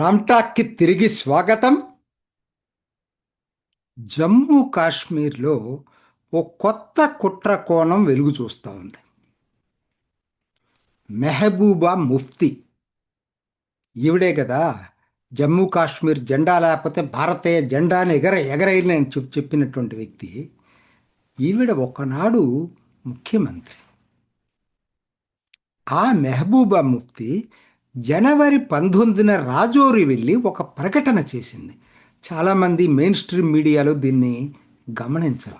రామ్టాక్కి తిరిగి స్వాగతం. జమ్మూ కాశ్మీర్లో ఓ కొత్త కుట్ర కోణం వెలుగు చూస్తూ ఉంది. మెహబూబా ముఫ్తీ. ఈవిడే కదా జమ్మూ కాశ్మీర్ జెండా లేకపోతే భారతీయ జెండాని ఎగర ఎగరైన చెప్ చెప్పినటువంటి వ్యక్తి ఈవిడ ఒకనాడు ముఖ్యమంత్రి. ఆ మెహబూబా ముఫ్తీ జనవరి పంతొమ్మిదిన రాజోరి వెళ్ళి ఒక ప్రకటన చేసింది. చాలామంది మెయిన్ స్ట్రీమ్ మీడియాలో దీన్ని గమనించాలి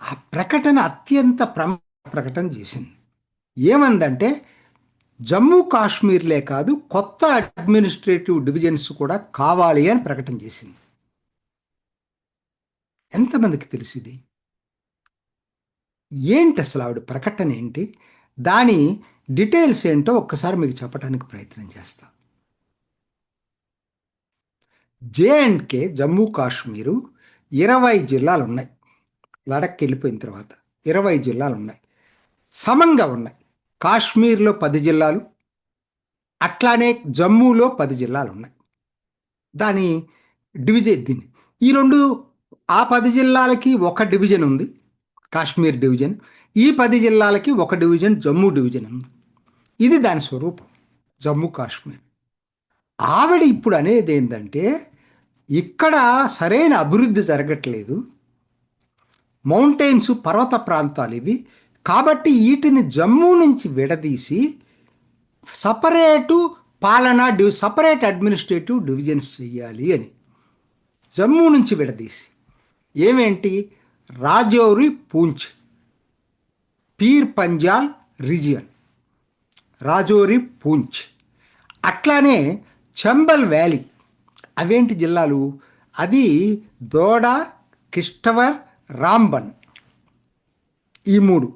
ఆ ప్రకటన అత్యంత ప్రమ ప్రకటన చేసింది. ఏమందంటే జమ్మూ కాశ్మీర్లే కాదు కొత్త అడ్మినిస్ట్రేటివ్ డివిజన్స్ కూడా కావాలి అని ప్రకటన చేసింది. ఎంతమందికి తెలిసింది ఏంటి అసలు ఆవిడ ప్రకటన ఏంటి? దాని డీటెయిల్స్ ఏంటో ఒక్కసారి మీకు చెప్పడానికి ప్రయత్నం చేస్తా. J and K Jammu Kashmir ఇరవై జిల్లాలు ఉన్నాయి. లడక్కి వెళ్ళిపోయిన తర్వాత ఇరవై జిల్లాలు ఉన్నాయి. సమంగా ఉన్నాయి. కాశ్మీర్లో పది జిల్లాలు అట్లానే జమ్మూలో పది జిల్లాలు ఉన్నాయి. దాని డివిజన్ దీన్ని ఈ రెండు ఆ పది జిల్లాలకి ఒక డివిజన్ ఉంది కాశ్మీర్ డివిజన్. ఈ పది జిల్లాలకి ఒక డివిజన్ జమ్మూ డివిజన్ ఉంది. ఇది దాని స్వరూపం జమ్మూ కాశ్మీర్. ఆవిడ ఇప్పుడు అనేది ఏంటంటే ఇక్కడ సరైన అభివృద్ధి జరగట్లేదు. మౌంటైన్స్ పర్వత ప్రాంతాలు ఇవి. కాబట్టి వీటిని జమ్మూ నుంచి విడదీసి సపరేటు పాలనా డివి సపరేట్ అడ్మినిస్ట్రేటివ్ డివిజన్స్ చేయాలి అని. జమ్మూ నుంచి విడదీసి. ఏమేంటి? రాజౌరి పూంచ్. పీర్ పంజాల్ రీజియన్ రాజోరి పూంచ్. అట్లానే చంబల్ వ్యాలీ అవేంటి జిల్లాలు? అది దోడ కిష్టవర్ రాంబన్. ఈ మూడు.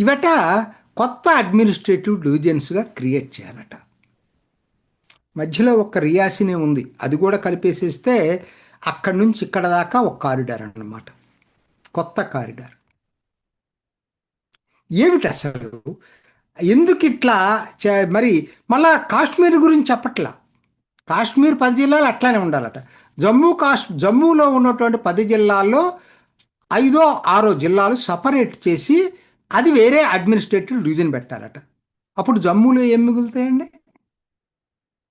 ఇవట కొత్త అడ్మినిస్ట్రేటివ్ డివిజన్స్గా క్రియేట్ చేయాలట. మధ్యలో ఒక రియాసినే ఉంది. అది కూడా కలిపేసేస్తే అక్కడి నుంచి ఇక్కడ దాకా ఒక కారిడార్ అన్నమాట. కొత్త కారిడార్. ఏమిటి అసలు? ఎందుకు ఇట్లా మరి మళ్ళా కాశ్మీర్ గురించి చెప్పట్లా? కాశ్మీర్ పది జిల్లాలు అట్లానే ఉండాలట. జమ్మూ కాశ్ జమ్మూలో ఉన్నటువంటి పది జిల్లాల్లో ఐదో ఆరో జిల్లాలు సపరేట్ చేసి అది వేరే అడ్మినిస్ట్రేటివ్ డివిజన్ పెట్టాలట. అప్పుడు జమ్మూలో ఏం మిగులుతాయండి?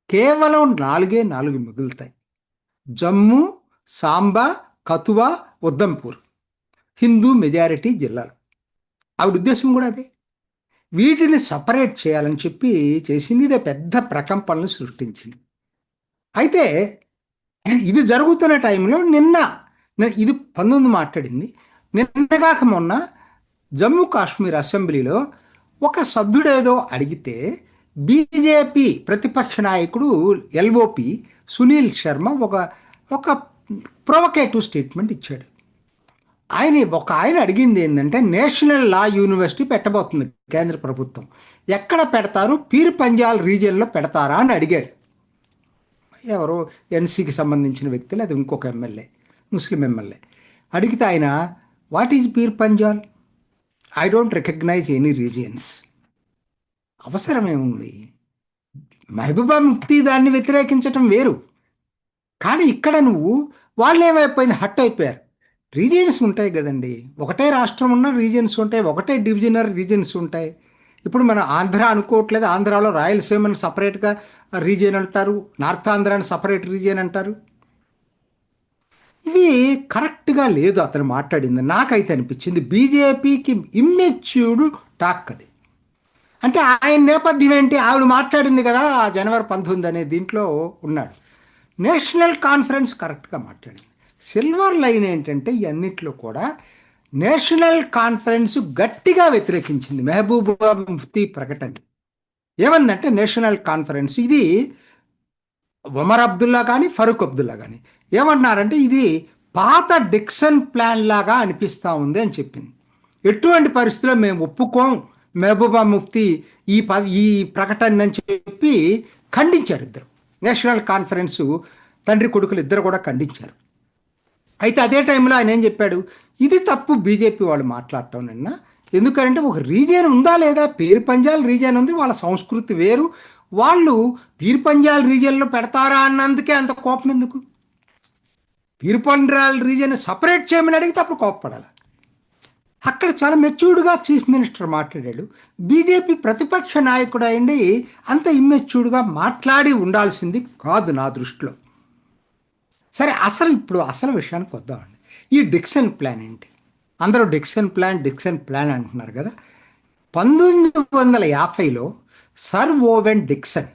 కేవలం నాలుగే నాలుగు మిగులుతాయి. జమ్మూ సాంబా కతువా ఉద్దంపూర్ హిందూ మెజారిటీ జిల్లాలు. ఆవిడ ఉద్దేశం కూడా అదే. వీటిని సపరేట్ చేయాలని చెప్పి చేసింది ఇదే పెద్ద ప్రకంపనలు సృష్టించింది. అయితే ఇది జరుగుతున్న టైంలో నిన్న ఇది పంతొమ్మిది మాట్లాడింది. నిన్నగాక మొన్న జమ్మూ కాశ్మీర్ అసెంబ్లీలో ఒక సభ్యుడు ఏదో అడిగితే బీజేపీ ప్రతిపక్ష నాయకుడు ఎల్ఓపి సునీల్ శర్మ ఒక ఒక ప్రొవకేటివ్ స్టేట్మెంట్ ఇచ్చాడు. ఆయన ఒక ఆయన అడిగింది ఏంటంటే నేషనల్ లా యూనివర్సిటీ పెట్టబోతుంది కేంద్ర ప్రభుత్వం. ఎక్కడ పెడతారు? పీర్ పంజాల్ రీజియన్లో పెడతారా అని అడిగాడు. ఎవరు ఎన్సీకి సంబంధించిన వ్యక్తి లేదు ఇంకొక ఎమ్మెల్యే ముస్లిం ఎమ్మెల్యే. అడిగితే ఆయన what is Pir Panjal? I don't recognise any regions అవసరమేముంది Mehbooba Mufti దాన్ని వ్యతిరేకించటం వేరు. కానీ ఇక్కడ నువ్వు వాళ్ళు ఏమైపోయింది హట్ అయిపోయారు. రీజియన్స్ ఉంటాయి కదండి. ఒకటే రాష్ట్రం ఉన్న రీజియన్స్ ఉంటాయి ఒకటే డివిజనర్ రీజియన్స్ ఉంటాయి. ఇప్పుడు మనం ఆంధ్ర అనుకోవట్లేదు ఆంధ్రాలో రాయలసీమని సపరేట్గా రీజియన్ అంటారు నార్త్ ఆంధ్రాని సపరేట్ రీజియన్ అంటారు. ఇవి కరెక్ట్గా లేదు అతను మాట్లాడింది. నాకైతే అనిపించింది బీజేపీకి ఇమ్మెచ్యూర్డ్ టాక్ అది. అంటే ఆయన నేపథ్యం ఏంటి? ఆవిడ మాట్లాడింది కదా జనవరి పంతొమ్మిది అనే దీంట్లో ఉన్నాడు. నేషనల్ కాన్ఫరెన్స్ కరెక్ట్గా మాట్లాడింది. సిల్వర్ లైన్ ఏంటంటే ఇవన్నిట్లో కూడా నేషనల్ కాన్ఫరెన్స్ గట్టిగా వ్యతిరేకించింది మెహబూబా ముఫ్తీ ప్రకటన. ఏమందంటే నేషనల్ కాన్ఫరెన్స్ ఇది ఒమర్ అబ్దుల్లా కానీ ఫరూక్ అబ్దుల్లా కానీ ఏమన్నారంటే ఇది పాత డిక్సన్ ప్లాన్ లాగా అనిపిస్తూ ఉంది అని చెప్పింది. ఎటువంటి పరిస్థితుల్లో మేము ఒప్పుకోం మెహబూబా ముఫ్తీ ఈ ప ఈ ప్రకటన అని చెప్పి ఖండించారు ఇద్దరు. నేషనల్ కాన్ఫరెన్సు తండ్రి కొడుకులు ఇద్దరు కూడా ఖండించారు. అయితే అదే టైంలో ఆయన ఏం చెప్పాడు? ఇది తప్పు బీజేపీ వాళ్ళు మాట్లాడటం నిన్న. ఎందుకంటే ఒక రీజియన్ ఉందా లేదా? పేరు పంజాల్ రీజియన్ ఉంది. వాళ్ళ సంస్కృతి వేరు. వాళ్ళు పీర్పంజాల్ రీజియన్లో పెడతారా అన్నందుకే అంత కోపం ఎందుకు? పీర్పంజాల్ రీజియన్ సపరేట్ చేయమని అడిగితే అప్పుడు కోపపడాలి. అక్కడ చాలా మెచ్యూర్డ్గా చీఫ్ మినిస్టర్ మాట్లాడాడు. బీజేపీ ప్రతిపక్ష నాయకుడు అయండి అంత ఇమ్మెచ్యూర్డ్గా మాట్లాడి ఉండాల్సింది కాదు నా దృష్టిలో. సరే అసలు ఇప్పుడు అసలు విషయానికి వద్దామండి. ఈ డిక్సన్ ప్లాన్ ఏంటి? అందరూ డిక్సన్ ప్లాన్ డిక్సన్ ప్లాన్ అంటున్నారు కదా. పంతొమ్మిది వందల యాభైలో sir Owen Dixon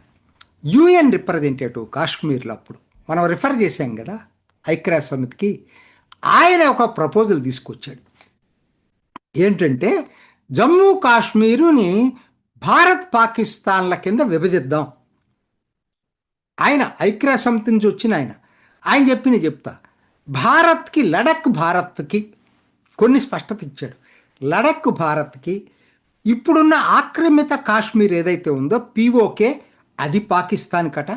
UN representative కాశ్మీర్లో అప్పుడు మనం రిఫర్ చేశాం కదా ఐక్యరాజ్య సమితికి ఆయన ఒక ప్రపోజల్ తీసుకొచ్చాడు. ఏంటంటే జమ్మూ కాశ్మీరుని భారత్ పాకిస్తాన్ల కింద విభజిద్దాం. ఆయన ఐక్యరాజ్య సమితి నుంచి వచ్చిన ఆయన. ఆయన చెప్పిన చెప్తా. భారత్కి లడక్ భారత్కి కొన్ని స్పష్టత ఇచ్చాడు. లడక్ భారత్కి ఇప్పుడున్న ఆక్రమిత కాశ్మీర్ ఏదైతే ఉందో పీఓకే అది పాకిస్తాన్ కట.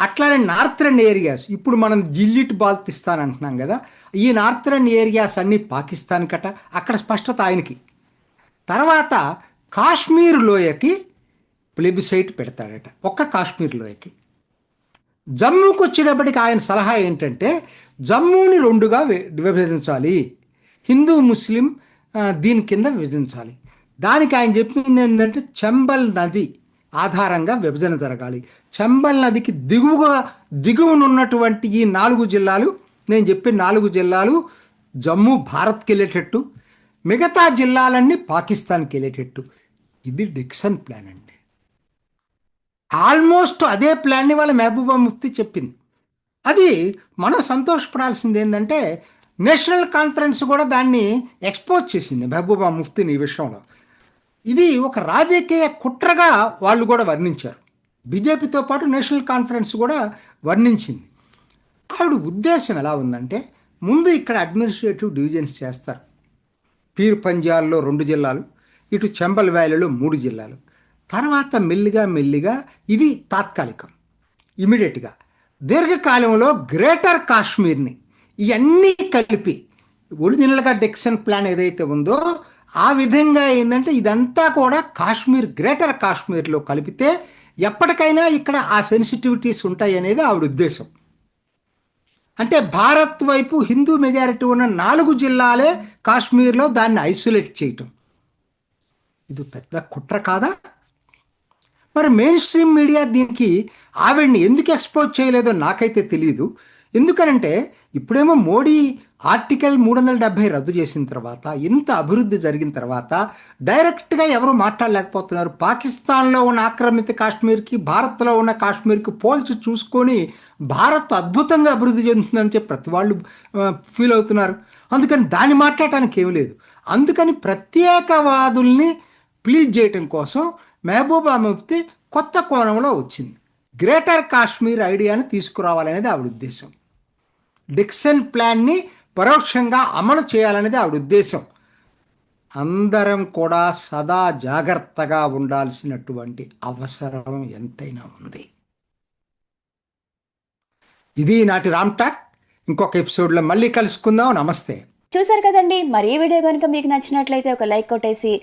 అట్లానే నార్థరన్ ఏరియాస్ ఇప్పుడు మనం జిల్లిట్ బాల్తిస్తాన్ అంటున్నాం కదా ఈ నార్థరన్ ఏరియాస్ అన్నీ పాకిస్తాన్ కట. అక్కడ స్పష్టత ఆయనకి. తర్వాత కాశ్మీర్ లోయకి ప్లెబిసైట్ పెడతాడట ఒక్క కాశ్మీర్ లోయకి. జమ్మూకి వచ్చేటప్పటికి ఆయన సలహా ఏంటంటే జమ్మూని రెండుగా వి- విభజించాలి. హిందూ ముస్లిం దీని కింద విభజించాలి. దానికి ఆయన చెప్పింది ఏంటంటే చంబల్ నది ఆధారంగా విభజన జరగాలి. చంబల్ నదికి దిగువగా దిగువనున్నటువంటి ఈ నాలుగు జిల్లాలు నేను చెప్పిన నాలుగు జిల్లాలు జమ్మూ భారత్కి వెళ్ళేటట్టు మిగతా జిల్లాలన్నీ పాకిస్తాన్కి వెళ్ళేటట్టు. ఇది డిక్సన్ ప్లాన్ అండి. ఆల్మోస్ట్ అదే ప్లాన్ని వాళ్ళ మహబూబా ముఫ్తీ చెప్పింది. అది మనం సంతోషపడాల్సింది ఏంటంటే నేషనల్ కాన్ఫరెన్స్ కూడా దాన్ని ఎక్స్పోజ్ చేసింది మహబూబా ముఫ్తీని ఈ విషయంలో. ఇది ఒక రాజకీయ కుట్రగా వాళ్ళు కూడా వర్ణించారు. బీజేపీతో పాటు నేషనల్ కాన్ఫరెన్స్ కూడా వర్ణించింది. ఆవిడ ఉద్దేశం ఎలా ఉందంటే ముందు ఇక్కడ అడ్మినిస్ట్రేటివ్ డివిజన్స్ చేస్తారు. పీర్ పంజాల్లో రెండు జిల్లాలు ఇటు చెంబల్ వ్యాలీలో మూడు జిల్లాలు. తర్వాత మెల్లిగా మెల్లిగా ఇది తాత్కాలికం. ఇమీడియట్గా దీర్ఘకాలంలో గ్రేటర్ కాశ్మీర్ని ఇవన్నీ కలిపి ఒరిజినల్గా డెక్సన్ ప్లాన్ ఏదైతే ఉందో ఆ విధంగా ఏంటంటే ఇదంతా కూడా కాశ్మీర్ గ్రేటర్ కాశ్మీర్లో కలిపితే ఎప్పటికైనా ఇక్కడ ఆ సెన్సిటివిటీస్ ఉంటాయి అనేది ఆవిడ ఉద్దేశం. అంటే భారత్ వైపు హిందూ మెజారిటీ ఉన్న నాలుగు జిల్లాలే కాశ్మీర్లో దాన్ని ఐసోలేట్ చేయటం. ఇది పెద్ద కుట్ర కాదా? మరి మెయిన్ స్ట్రీమ్ మీడియా దీనికి ఆవిడ్ని ఎందుకు ఎక్స్పోజ్ చేయలేదో నాకైతే తెలియదు ఎందుకనంటే ఇప్పుడేమో మోడీ ఆర్టికల్ మూడు వందల డెబ్బై రద్దు చేసిన తర్వాత ఇంత అభివృద్ధి జరిగిన తర్వాత డైరెక్ట్గా ఎవరు మాట్లాడలేకపోతున్నారు. పాకిస్తాన్లో ఉన్న ఆక్రమిత కాశ్మీర్కి భారత్లో ఉన్న కాశ్మీర్కి పోల్చి చూసుకొని భారత్ అద్భుతంగా అభివృద్ధి చెందుతుందని చెప్పి ప్రతి వాళ్ళు ఫీల్ అవుతున్నారు. అందుకని దాన్ని మాట్లాడటానికి ఏమీ లేదు. అందుకని ప్రత్యేకవాదుల్ని ప్లీజ్ చేయటం కోసం మహబూబా ముఫ్తి కొత్త కోణంలో వచ్చింది. గ్రేటర్ కాశ్మీర్ ఐడియాని తీసుకురావాలనేది ఆవిడ ఉద్దేశం. డిక్సన్ ప్లాన్ని పరోక్షంగా అమలు చేయాలనేది ఆవిడ ఉద్దేశం. అందరం కూడా సదా జాగ్రత్తగా ఉండాల్సినటువంటి అవసరం ఎంతైనా ఉంది. ఇది నాటి రామ్ టాక్. ఇంకొక ఎపిసోడ్లో మళ్ళీ కలుసుకుందాం. నమస్తే. చూసారు కదండి మరి ఈ వీడియో కనుక మీకు నచ్చినట్లయితే ఒక లైక్ కొట్టేసి